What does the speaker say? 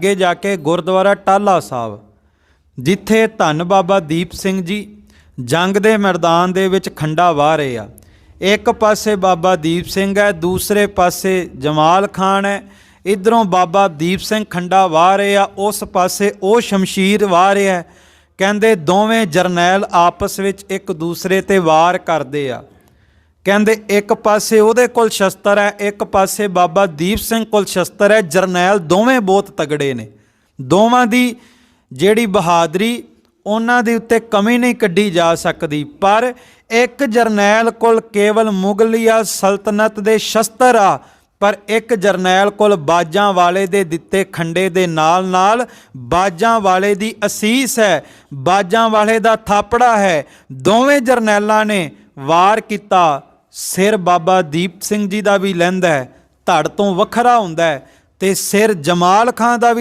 ਅੱਗੇ ਜਾ ਕੇ ਗੁਰਦੁਆਰਾ ਟਾਲਾ ਸਾਹਿਬ, ਜਿੱਥੇ ਧੰਨ ਬਾਬਾ ਦੀਪ ਸਿੰਘ ਜੀ ਜੰਗ ਦੇ ਮੈਦਾਨ ਦੇ ਵਿੱਚ ਖੰਡਾ ਵਾਹ ਰਹੇ ਆ। ਇੱਕ ਪਾਸੇ ਬਾਬਾ ਦੀਪ ਸਿੰਘ ਹੈ, ਦੂਸਰੇ ਪਾਸੇ ਜਮਾਲ ਖਾਨ ਹੈ। ਇਧਰੋਂ ਬਾਬਾ ਦੀਪ ਸਿੰਘ ਖੰਡਾ ਵਾਹ ਰਹੇ ਆ, ਉਸ ਪਾਸੇ ਉਹ ਸ਼ਮਸ਼ੀਰ ਵਾਹ ਰਿਹਾ ਕਹਿੰਦੇ ਦੋਵੇਂ ਜਰਨੈਲ ਆਪਸ ਵਿੱਚ ਇੱਕ ਦੂਸਰੇ ਤੇ ਵਾਰ ਕਰਦੇ ਆ। ਕਹਿੰਦੇ, ਇੱਕ ਪਾਸੇ ਉਹਦੇ ਕੋਲ ਸ਼ਸਤਰ ਹੈ, ਇੱਕ ਪਾਸੇ ਬਾਬਾ ਦੀਪ ਸਿੰਘ ਕੋਲ ਸ਼ਸਤਰ ਹੈ, ਜਰਨੈਲ ਦੋਵੇਂ ਬਹੁਤ ਤਗੜੇ ਨੇ। ਦੋਵਾਂ ਦੀ ਜਿਹੜੀ ਬਹਾਦਰੀ ਉਹਨਾਂ ਦੇ ਉੱਤੇ ਕਮੀ ਨਹੀਂ ਕੱਢੀ ਜਾ ਸਕਦੀ, ਪਰ ਇੱਕ ਜਰਨੈਲ ਕੋਲ ਕੇਵਲ ਮੁਗਲਿਆ ਸਲਤਨਤ ਦੇ ਸ਼ਸਤਰ ਆ, ਪਰ ਇੱਕ ਜਰਨੈਲ ਕੋਲ ਬਾਜਾਂ ਵਾਲੇ ਦੇ ਦਿੱਤੇ ਖੰਡੇ ਦੇ ਨਾਲ ਨਾਲ ਬਾਜਾਂ ਵਾਲੇ ਦੀ ਅਸੀਸ ਹੈ, ਬਾਜਾਂ ਵਾਲੇ ਦਾ ਥਾਪੜਾ ਹੈ। ਦੋਵੇਂ ਜਰਨੈਲਾਂ ਨੇ ਵਾਰ ਕੀਤਾ ਸਿਰ ਬਾਬਾ ਦੀਪ ਸਿੰਘ ਜੀ ਦਾ ਵੀ ਲੈਂਦਾ ਹੈ, ਧੜ ਤੋਂ ਵੱਖਰਾ ਹੁੰਦਾ ਹੈ ਤੇ ਸਿਰ ਜਮਾਲ ਖਾਨ ਦਾ ਵੀ